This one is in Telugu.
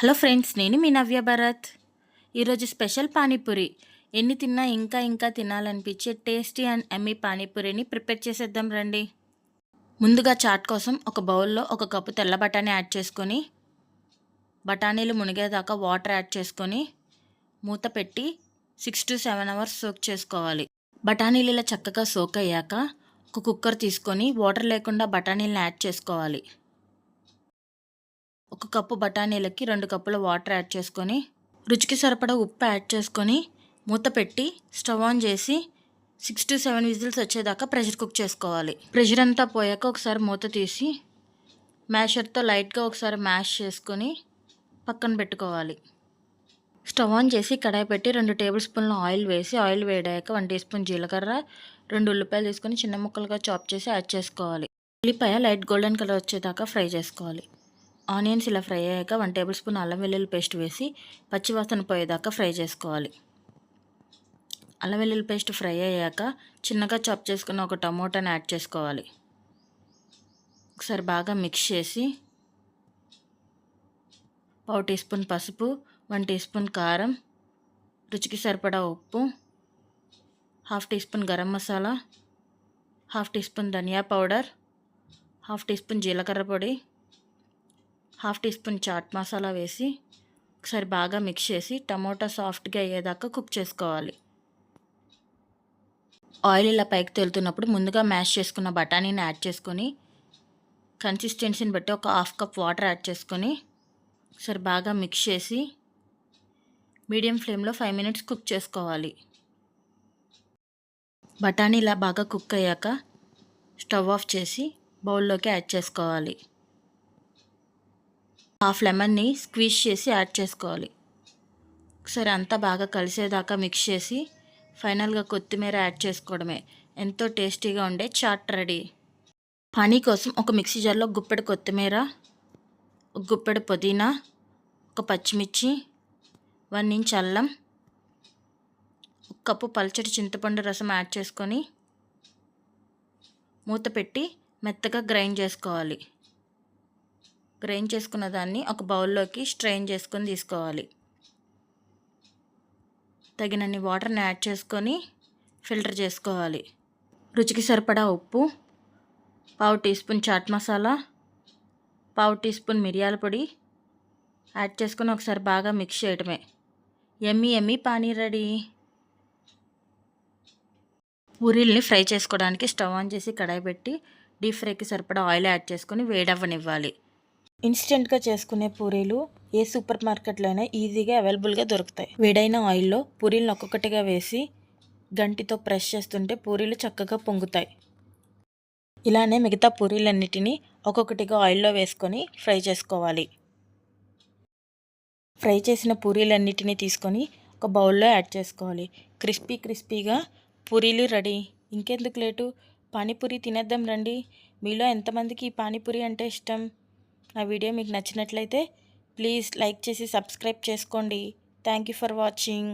హలో ఫ్రెండ్స్ నేను మీ నవ్య భరత్. ఈరోజు స్పెషల్ పానీపూరి. ఎన్ని తిన్నా ఇంకా ఇంకా తినాలనిపించే టేస్టీ అండ్ ఎమ్మీ పానీపూరిని ప్రిపేర్ చేసేద్దాం రండి. ముందుగా చాట్ కోసం ఒక బౌల్లో ఒక కప్పు తెల్ల బఠానీ యాడ్ చేసుకొని బఠానీలు మునిగేదాకా వాటర్ యాడ్ చేసుకొని మూత పెట్టి six to seven hours soak చేసుకోవాలి. బఠానీలు ఇలా చక్కగా సోక్ అయ్యాక ఒక కుక్కర్ తీసుకొని వాటర్ లేకుండా బఠానీలను యాడ్ చేసుకోవాలి. ఒక కప్పు బఠానీలకి రెండు కప్పుల వాటర్ యాడ్ చేసుకొని రుచికి సరిపడా ఉప్పు యాడ్ చేసుకొని మూత పెట్టి స్టవ్ ఆన్ చేసి సిక్స్ టు సెవెన్ విజిల్స్ వచ్చేదాకా ప్రెషర్ కుక్ చేసుకోవాలి. ప్రెషర్ అంతా పోయాక ఒకసారి మూత తీసి మ్యాషర్తో లైట్గా ఒకసారి మ్యాష్ చేసుకొని పక్కన పెట్టుకోవాలి. స్టవ్ ఆన్ చేసి కడాయి పెట్టి రెండు టేబుల్ స్పూన్ల ఆయిల్ వేసి ఆయిల్ వేడాక వన్ టీ స్పూన్ జీలకర్ర రెండు ఉల్లిపాయలు తీసుకొని చిన్న ముక్కలుగా చాప్ చేసి యాడ్ చేసుకోవాలి. ఉల్లిపాయ లైట్ గోల్డెన్ కలర్ వచ్చేదాకా ఫ్రై చేసుకోవాలి. ఆనియన్స్ ఇలా ఫ్రై అయ్యాక వన్ టేబుల్ స్పూన్ అల్లం వెల్లుల్లి పేస్ట్ వేసి పచ్చివాసన పోయేదాకా ఫ్రై చేసుకోవాలి. అల్లం వెల్లుల్లి పేస్ట్ ఫ్రై అయ్యాక చిన్నగా చాప్ చేసుకున్న ఒక టమోటాని యాడ్ చేసుకోవాలి. ఒకసారి బాగా మిక్స్ చేసి పావు టీ స్పూన్ పసుపు వన్ టీ స్పూన్ కారం రుచికి సరిపడా ఉప్పు half teaspoon garam masala half teaspoon ధనియా పౌడర్ హాఫ్ టీ స్పూన్ జీలకర్ర పొడి half teaspoon chaat masala వేసి ఒకసారి బాగా మిక్స్ చేసి టమోటా సాఫ్ట్గా అయ్యేదాకా కుక్ చేసుకోవాలి. ఆయిల్ ఇలా పైకి తేలుతున్నప్పుడు ముందుగా మ్యాష్ చేసుకున్న బఠానీని యాడ్ చేసుకొని కన్సిస్టెన్సీని బట్టి ఒక హాఫ్ కప్ వాటర్ యాడ్ చేసుకొని ఒకసారి బాగా మిక్స్ చేసి మీడియం ఫ్లేమ్లో ఫైవ్ మినిట్స్ కుక్ చేసుకోవాలి. బఠానీ ఇలా బాగా కుక్ అయ్యాక స్టవ్ ఆఫ్ చేసి బౌల్లోకి యాడ్ చేసుకోవాలి. హాఫ్ లెమన్ని స్క్వీజ్ చేసి యాడ్ చేసుకోవాలి. ఒకసారి అంతా బాగా కలిసేదాకా మిక్స్ చేసి ఫైనల్గా కొత్తిమీర యాడ్ చేసుకోవడమే. ఎంతో టేస్టీగా ఉండే చాట్ రెడీ. పనీ కోసం ఒక మిక్సీ జార్లో గుప్పెడు కొత్తిమీర ఒక గుప్పెడు పుదీనా ఒక పచ్చిమిర్చి వన్ ఇంచ్ అల్లం ఒక కప్పు పల్చడి చింతపండు రసం యాడ్ చేసుకొని మూత పెట్టి మెత్తగా గ్రైండ్ చేసుకోవాలి. గ్రైండ్ చేసుకున్న దాన్ని ఒక బౌల్లోకి స్ట్రెయిన్ చేసుకొని తీసుకోవాలి. తగినన్ని వాటర్ని యాడ్ చేసుకొని ఫిల్టర్ చేసుకోవాలి. రుచికి సరిపడా ఉప్పు పావు టీ స్పూన్ చాట్ మసాలా పావు టీ స్పూన్ మిరియాల పొడి యాడ్ చేసుకొని ఒకసారి బాగా మిక్స్ చేయడమే ఎమ్మి ఎమ్మి పానీ రెడీ. పూరీల్ని ఫ్రై చేసుకోవడానికి స్టవ్ ఆన్ చేసి కడాయి పెట్టి డీప్ ఫ్రైకి సరిపడా ఆయిల్ యాడ్ చేసుకొని వేడవ్వనివ్వాలి. ఇన్స్టెంట్గా చేసుకునే పూరీలు ఏ సూపర్ మార్కెట్లో అయినా ఈజీగా అవైలబుల్గా దొరుకుతాయి. వేడైన ఆయిల్లో పూరీలను ఒక్కొక్కటిగా వేసి గంటితో ప్రెస్ చేస్తుంటే పూరీలు చక్కగా పొంగుతాయి. ఇలానే మిగతా పూరీలన్నిటినీ ఒక్కొక్కటిగా ఆయిల్లో వేసుకొని ఫ్రై చేసుకోవాలి. ఫ్రై చేసిన పూరీలన్నిటినీ తీసుకొని ఒక బౌల్లో యాడ్ చేసుకోవాలి. క్రిస్పీ క్రిస్పీగా పూరీలు రెడీ. ఇంకెందుకు లేటు? పానీపూరి తినేద్దాం రండి. మీలో ఎంతమందికి ఈ పానీపూరి అంటే ఇష్టం? నా వీడియో మీకు నచ్చినట్లయితే ప్లీజ్ లైక్ చేసి సబ్స్క్రైబ్ చేసుకోండి. Thank you for watching.